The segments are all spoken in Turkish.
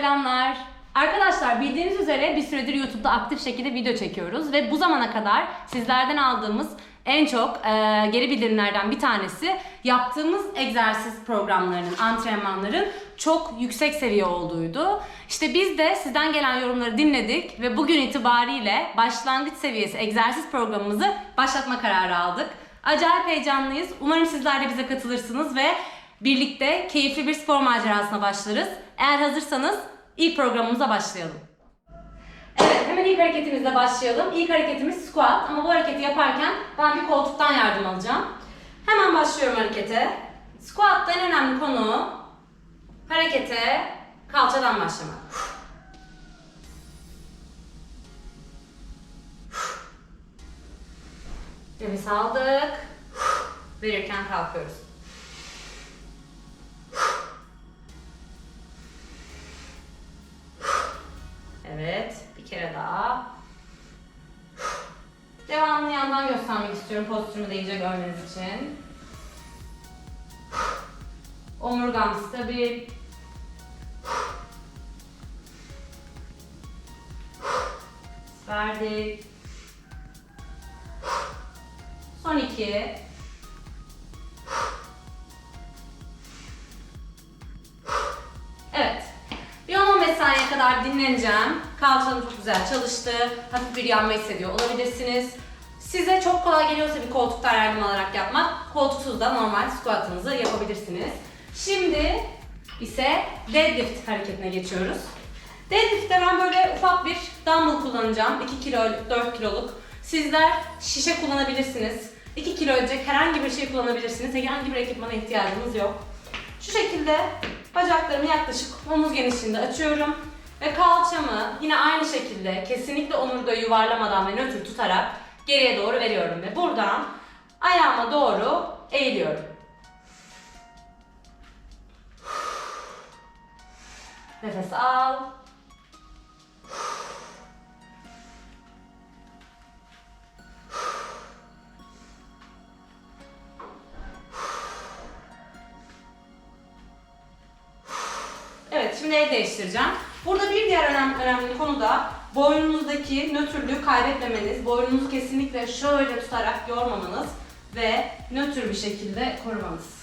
selamlar. Arkadaşlar bildiğiniz üzere bir süredir YouTube'da aktif şekilde video çekiyoruz ve bu zamana kadar sizlerden aldığımız en çok e, geri bildirimlerden bir tanesi yaptığımız egzersiz programlarının, antrenmanların çok yüksek seviye olduğuydu. İşte biz de sizden gelen yorumları dinledik ve bugün itibariyle başlangıç seviyesi egzersiz programımızı başlatma kararı aldık. Acayip heyecanlıyız. Umarım sizler de bize katılırsınız ve birlikte keyifli bir spor macerasına başlarız. Eğer hazırsanız ilk programımıza başlayalım. Evet, hemen ilk hareketimizle başlayalım. İlk hareketimiz squat ama bu hareketi yaparken ben bir koltuktan yardım alacağım. Hemen başlıyorum harekete. Squat'ta en önemli konu harekete kalçadan başlamak. Nefes aldık. Verirken kalkıyoruz. Evet, bir kere daha. Devamlı yandan göstermek istiyorum postürümü de iyice görmeniz için. Omurgam stabil. Verdik. Son iki. Kadar dinleneceğim. Kalçanım çok güzel çalıştı. Hafif bir yanma hissediyor olabilirsiniz. Size çok kolay geliyorsa bir koltuktan yardım alarak yapmak, koltuksuz da normal squat'ınızı yapabilirsiniz. Şimdi ise deadlift hareketine geçiyoruz. Deadlift'te ben böyle ufak bir dumbbell kullanacağım. 2 kilo, 4 kiloluk. Sizler şişe kullanabilirsiniz. 2 kilo ödeyecek herhangi bir şey kullanabilirsiniz. Herhangi bir ekipmana ihtiyacınız yok. Şu şekilde bacaklarımı yaklaşık omuz genişliğinde açıyorum. Ve kalçamı yine aynı şekilde kesinlikle omurgayı yuvarlamadan ve nötr tutarak geriye doğru veriyorum. Ve buradan ayağıma doğru eğiliyorum. Nefes al. Evet, şimdi el değiştireceğim. Burada bir diğer önemli, önemli konu da boynunuzdaki nötrlüğü kaybetmemeniz. Boynunuzu kesinlikle şöyle tutarak yormamanız ve nötr bir şekilde korumanız.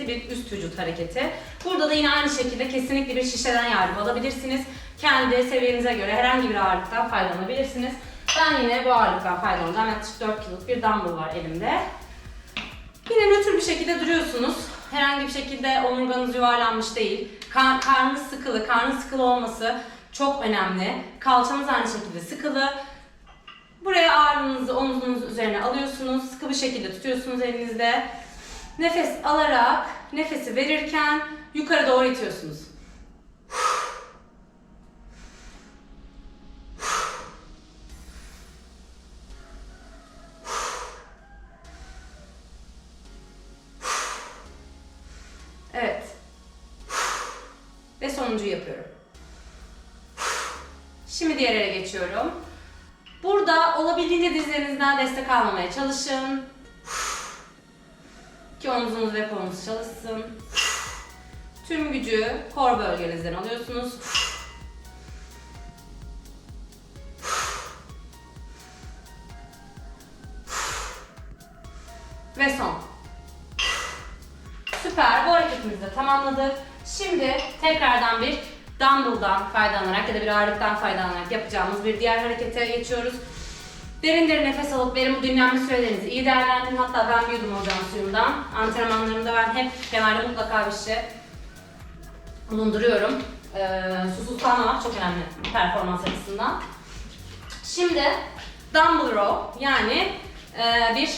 Hareketi, bir üst vücut hareketi. Burada da yine aynı şekilde kesinlikle bir şişeden yardım alabilirsiniz. Kendi seviyenize göre herhangi bir ağırlıktan faydalanabilirsiniz. Ben yine bu ağırlıktan faydalanacağım. Yaklaşık 4 kiloluk bir dumbbell var elimde. Yine nötr bir şekilde duruyorsunuz. Herhangi bir şekilde omurganız yuvarlanmış değil. Kar karnınız sıkılı, karnın sıkılı olması çok önemli. Kalçanız aynı şekilde sıkılı. Buraya ağırlığınızı omzunuz üzerine alıyorsunuz. Sıkı bir şekilde tutuyorsunuz elinizde. Nefes alarak nefesi verirken yukarı doğru itiyorsunuz. Evet. Ve sonuncuyu yapıyorum. Şimdi diğer yere geçiyorum. Burada olabildiğince dizlerinizden destek almamaya çalışın. Ki omzunuz ve kolunuz çalışsın. Tüm gücü kor bölgenizden alıyorsunuz. Ve son. Süper. Bu hareketimizi de tamamladık. Şimdi tekrardan bir dumbbell'dan faydalanarak ya da bir ağırlıktan faydalanarak yapacağımız bir diğer harekete geçiyoruz. Derin derin nefes alıp verin bu dinlenme sürelerinizi iyi değerlendirin. Hatta ben bir yudum alacağım suyumdan. Antrenmanlarımda ben hep kenarda mutlaka bir şey bulunduruyorum. Ee, susuz kalmamak çok önemli performans açısından. Şimdi dumbbell row yani e, bir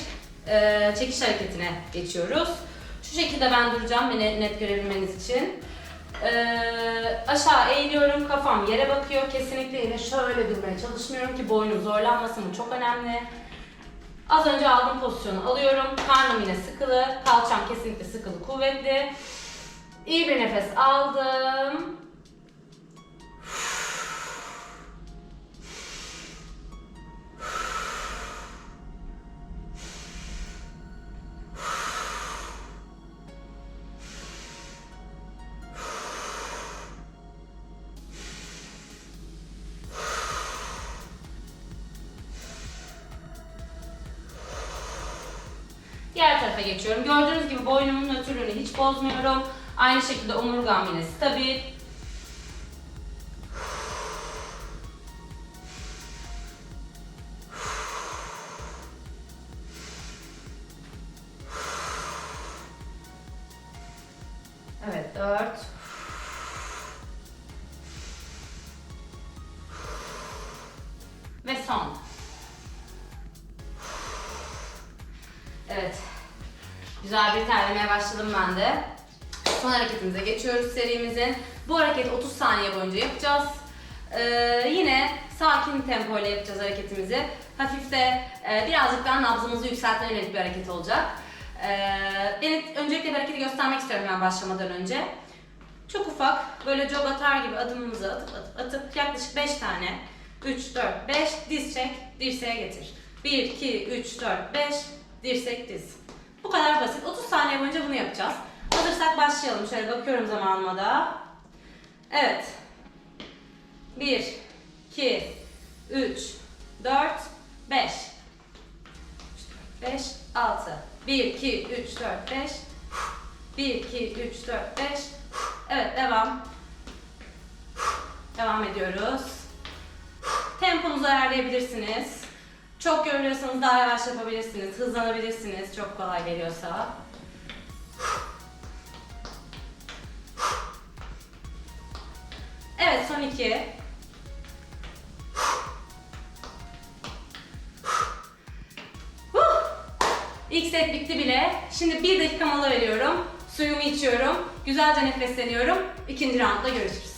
e, çekiş hareketine geçiyoruz. Şu şekilde ben duracağım beni net görebilmeniz için. Ee, aşağı eğiliyorum, kafam yere bakıyor. Kesinlikle yine şöyle durmaya çalışmıyorum ki boynum zorlanmasın. Bu çok önemli. Az önce aldığım pozisyonu alıyorum. Karnım yine sıkılı. Kalçam kesinlikle sıkılı, kuvvetli. İyi bir nefes aldım. Bozmuyorum. Aynı şekilde omurgam yine stabil. Güzel bir terlemeye başladım ben de. Son hareketimize geçiyoruz serimizin. Bu hareketi 30 saniye boyunca yapacağız. Ee, yine sakin tempo ile yapacağız hareketimizi. Hafif de e, birazcık daha nabzımızı yükseltmeye yönelik bir hareket olacak. Ee, ben öncelikle bir hareketi göstermek istiyorum ben başlamadan önce. Çok ufak böyle jog atar gibi adımımızı atıp atıp, atıp yaklaşık 5 tane 3, 4, 5 diz çek, dirseğe getir. 1, 2, 3, 4, 5 dirsek diz. Bu kadar basit. 30 saniye boyunca bunu yapacağız. Hazırsak başlayalım. Şöyle bakıyorum zamanıma da. Evet. 1, 2, 3, 4, 5. 5, 6. 1, 2, 3, 4, 5. 1, 2, 3, 4, 5. Evet devam. Devam ediyoruz. Temponuzu ayarlayabilirsiniz. Çok yoruluyorsanız daha yavaş yapabilirsiniz. Hızlanabilirsiniz çok kolay geliyorsa. Evet son iki. İlk set bitti bile. Şimdi bir dakika mola veriyorum. Suyumu içiyorum. Güzelce nefesleniyorum. İkinci roundda görüşürüz.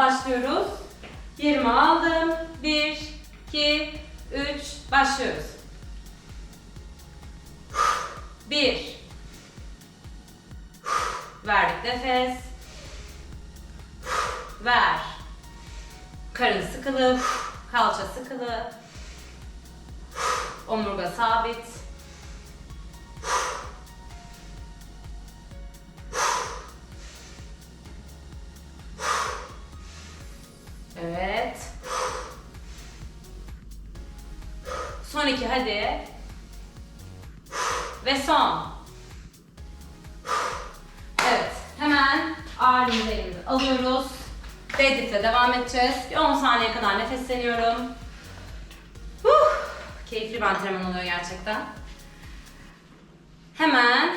Başlıyoruz. Yerimi aldım. 1, 2, 3, başlıyoruz. 1 Verdik nefes. Ver. Karın sıkılı, kalça sıkılı. Omurga sabit. Evet. Son iki hadi. Ve son. Evet. Hemen ağırlığımızı elimize alıyoruz. Deadlift'e devam edeceğiz. Bir 10 saniye kadar nefesleniyorum. Huh! Keyifli bir antrenman oluyor gerçekten. Hemen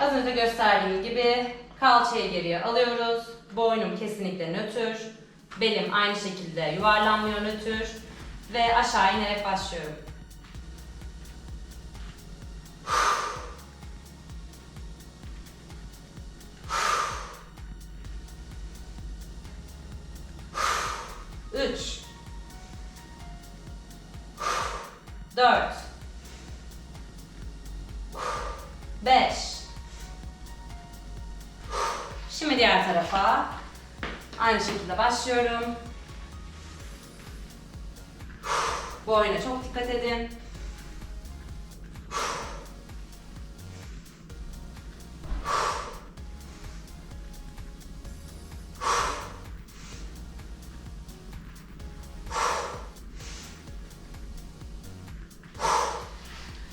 az önce gösterdiğim gibi kalçayı geriye alıyoruz. Boynum kesinlikle nötr. Belim aynı şekilde yuvarlanmıyor nötr. Ve aşağı inerek başlıyorum. Başlıyorum. Boyuna çok dikkat edin.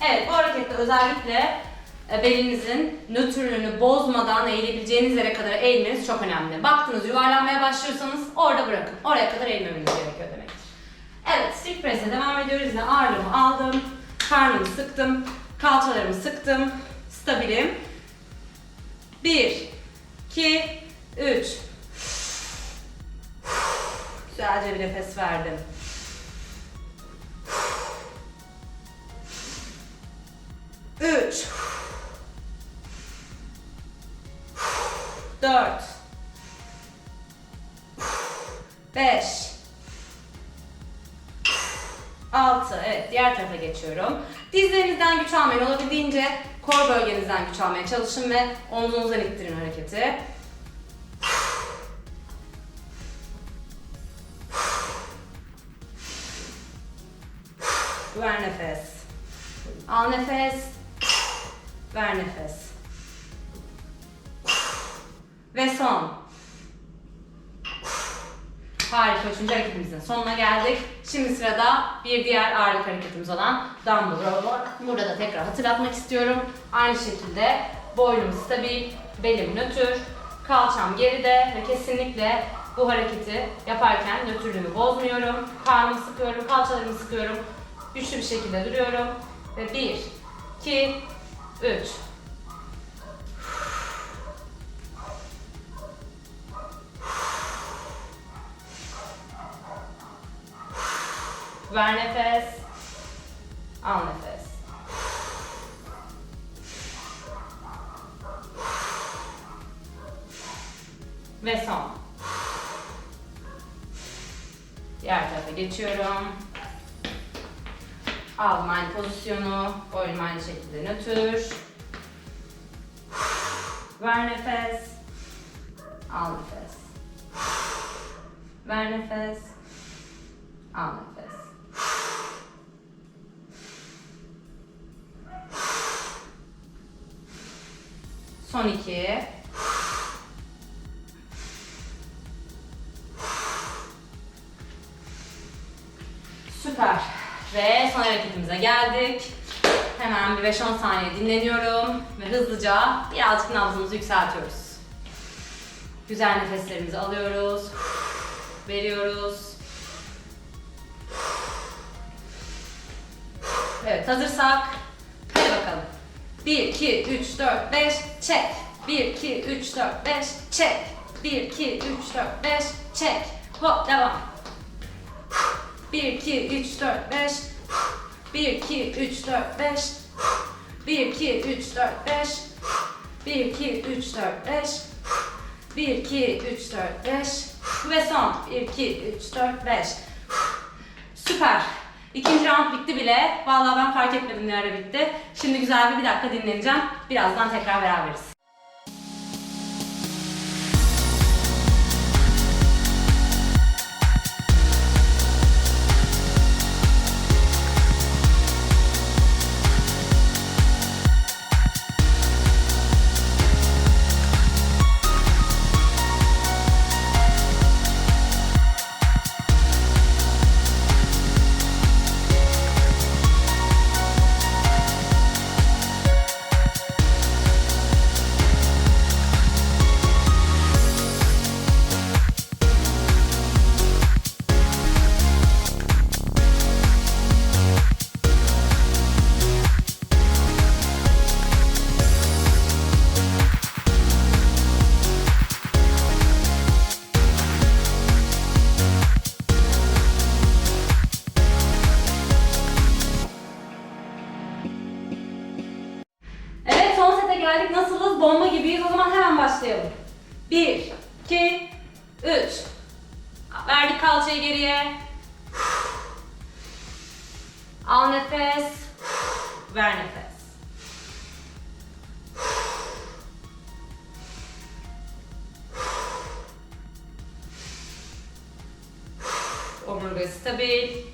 Evet, bu harekette özellikle belinizin nötrlüğünü bozmadan eğilebileceğiniz yere kadar eğilmeniz çok önemli. Baktınız yuvarlanmaya başlıyorsanız orada bırakın. Oraya kadar eğilmemeniz gerekiyor demektir. Evet, stick press'e devam ediyoruz. Yine ağırlığımı aldım, karnımı sıktım, kalçalarımı sıktım, stabilim. 1, 2, 3. Güzelce bir nefes verdim. Üç. Dört. Beş. Altı. Evet diğer tarafa geçiyorum. Dizlerinizden güç almayın. Olabildiğince kor bölgenizden güç almaya çalışın ve omzunuzdan ittirin hareketi. Ver nefes. Al nefes. Ver nefes. Ve son. Harika. Üçüncü hareketimizin sonuna geldik. Şimdi sırada bir diğer ağırlık hareketimiz olan dumbbell row var. Burada da tekrar hatırlatmak istiyorum. Aynı şekilde boynum stabil, belim nötr, kalçam geride ve kesinlikle bu hareketi yaparken nötrlüğümü bozmuyorum. Karnımı sıkıyorum, kalçalarımı sıkıyorum. Güçlü bir şekilde duruyorum. Ve 1, 2, 3. Ver nefes. Al nefes. Ve son. Diğer tarafa geçiyorum. Aldım aynı pozisyonu. Boynum aynı şekilde nötr. Ver nefes. Al nefes. Ver nefes. Al nefes. Son iki. Süper. Ve son hareketimize geldik. Hemen bir 5-10 saniye dinleniyorum ve hızlıca birazcık nabzımızı yükseltiyoruz. Güzel nefeslerimizi alıyoruz. Veriyoruz. Evet hazırsak hadi bakalım. 1, 2, 3, 4, 5 çek. 1, 2, 3, 4, 5 çek. 1, 2, 3, 4, 5 çek. Hop devam. 1, 2, 3, 4, 5 1, 2, 3, 4, 5 1, 2, 3, 4, 5 1, 2, 3, 4, 5 1, 2, 3, 4, 5 Ve son 1, 2, 3, 4, 5 Süper. İkinci round bitti bile. Vallahi ben fark etmedim ne ara bitti. Şimdi güzel bir bir dakika dinleneceğim. Birazdan tekrar beraberiz. nefes. Ver nefes. Omurga stabil.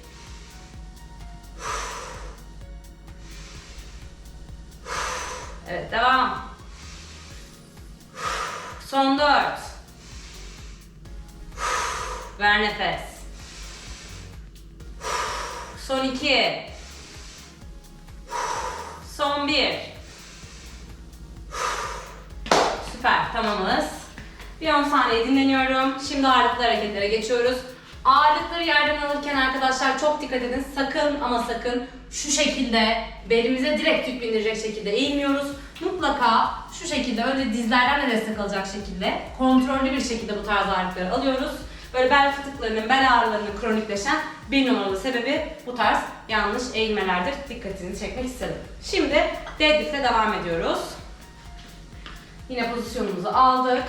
Şimdi ağırlıklı hareketlere geçiyoruz. Ağırlıkları yerden alırken arkadaşlar çok dikkat edin. Sakın ama sakın şu şekilde belimize direkt yük bindirecek şekilde eğilmiyoruz. Mutlaka şu şekilde öyle dizlerden de destek alacak şekilde kontrollü bir şekilde bu tarz ağırlıkları alıyoruz. Böyle bel fıtıklarının, bel ağrılarının kronikleşen bir numaralı sebebi bu tarz yanlış eğilmelerdir. Dikkatinizi çekmek istedim. Şimdi deadlift'e devam ediyoruz. Yine pozisyonumuzu aldık.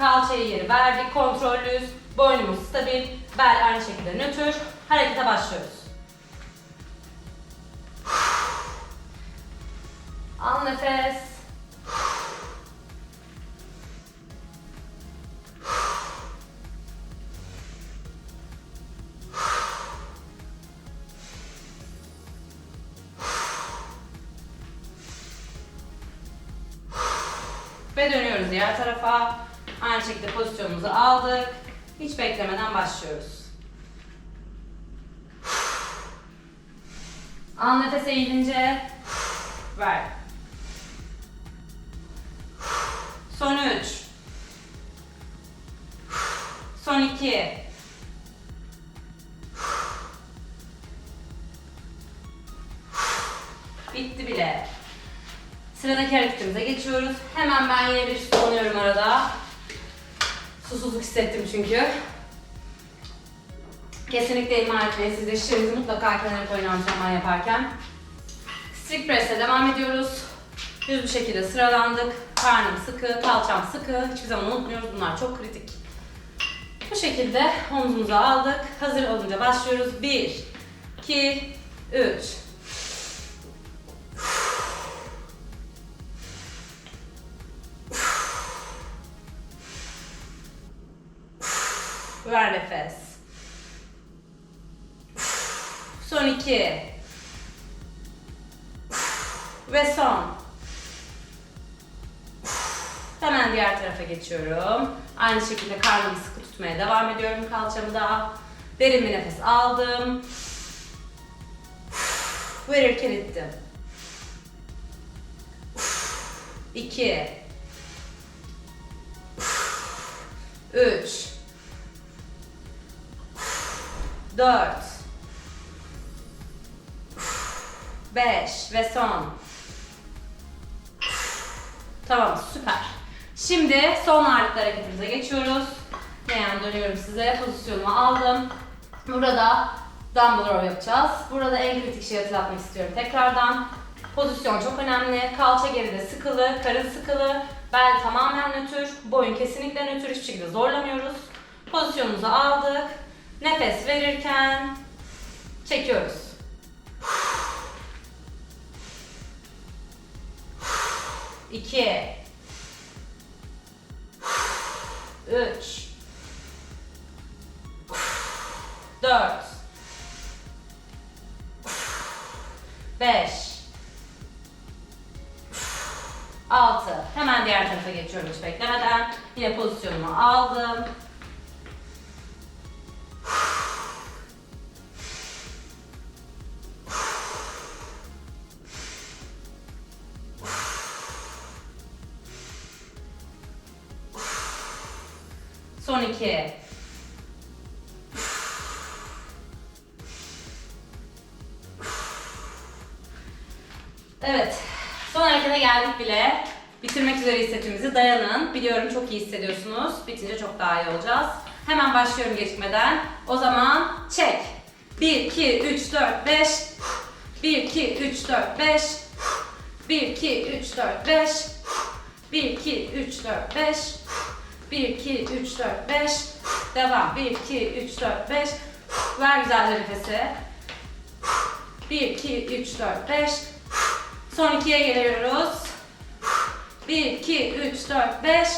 Kalçayı yeri verdik. Kontrollüyüz. Boynumuz stabil. Bel aynı şekilde nötr. Harekete başlıyoruz. Al nefes. Ve dönüyoruz diğer tarafa. Aynı şekilde pozisyonumuzu aldık. Hiç beklemeden başlıyoruz. Al nefes eğilince ver. Son 3. Son 2. Bitti bile. Sıradaki hareketimize geçiyoruz. Hemen ben yine bir su alıyorum arada. Susuzluk hissettim çünkü. Kesinlikle ihmal etmeyin. Siz de şişenizi mutlaka kenara koyun antrenman yaparken. Strict press'e devam ediyoruz. Düz bir şekilde sıralandık. Karnım sıkı, kalçam sıkı. Hiçbir zaman unutmuyoruz. Bunlar çok kritik. Bu şekilde omzumuzu aldık. Hazır olunca başlıyoruz. 1, 2, 3. Ver nefes. Son iki. Ve son. Hemen diğer tarafa geçiyorum. Aynı şekilde karnımı sıkı tutmaya devam ediyorum. Kalçamı da. Derin bir nefes aldım. Verirken ittim. İki. Üç. 4 5 ve son. Tamam süper. Şimdi son ağırlıklı hareketimize geçiyoruz. Yani dönüyorum size. Pozisyonumu aldım. Burada dumbbell row yapacağız. Burada en kritik şeyi hatırlatmak istiyorum tekrardan. Pozisyon çok önemli. Kalça geride sıkılı, karın sıkılı, bel tamamen nötr, boyun kesinlikle nötr, hiçbir şekilde zorlamıyoruz. Pozisyonumuzu aldık. Nefes verirken çekiyoruz. İki. Üç. Dört. Beş. Altı. Hemen diğer tarafa geçiyorum hiç beklemeden. Yine pozisyonumu aldım. Son harekete geldik bile. Bitirmek üzere hissettiğimizi dayanın. Biliyorum çok iyi hissediyorsunuz. Bitince çok daha iyi olacağız. Hemen başlıyorum gecikmeden. O zaman çek. 1, 2, 3, 4, 5. 1, 2, 3, 4, 5. 1, 2, 3, 4, 5. 1, 2, 3, 4, 5. 1, 2, 3, 4, 5. Devam. 1, 2, 3, 4, 5. Ver güzel nefesi. 1, 2, 3, 4, 5. Son ikiye geliyoruz. 1, 2, 3, 4, 5.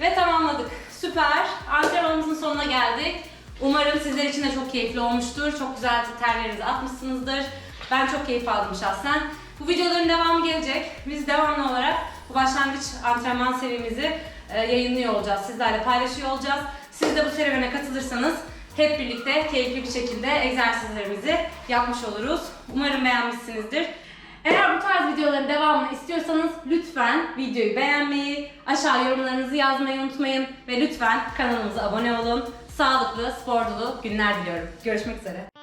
Ve tamamladık. Süper. Antrenmanımızın sonuna geldik. Umarım sizler için de çok keyifli olmuştur. Çok güzel terlerinizi atmışsınızdır. Ben çok keyif aldım şahsen. Bu videoların devamı gelecek. Biz devamlı olarak bu başlangıç antrenman serimizi e, yayınlıyor olacağız. Sizlerle paylaşıyor olacağız. Siz de bu serüvene katılırsanız hep birlikte keyifli bir şekilde egzersizlerimizi yapmış oluruz. Umarım beğenmişsinizdir. Eğer bu tarz videoların devamını istiyorsanız lütfen videoyu beğenmeyi, aşağı yorumlarınızı yazmayı unutmayın ve lütfen kanalımıza abone olun. Sağlıklı, spor dolu günler diliyorum. Görüşmek üzere.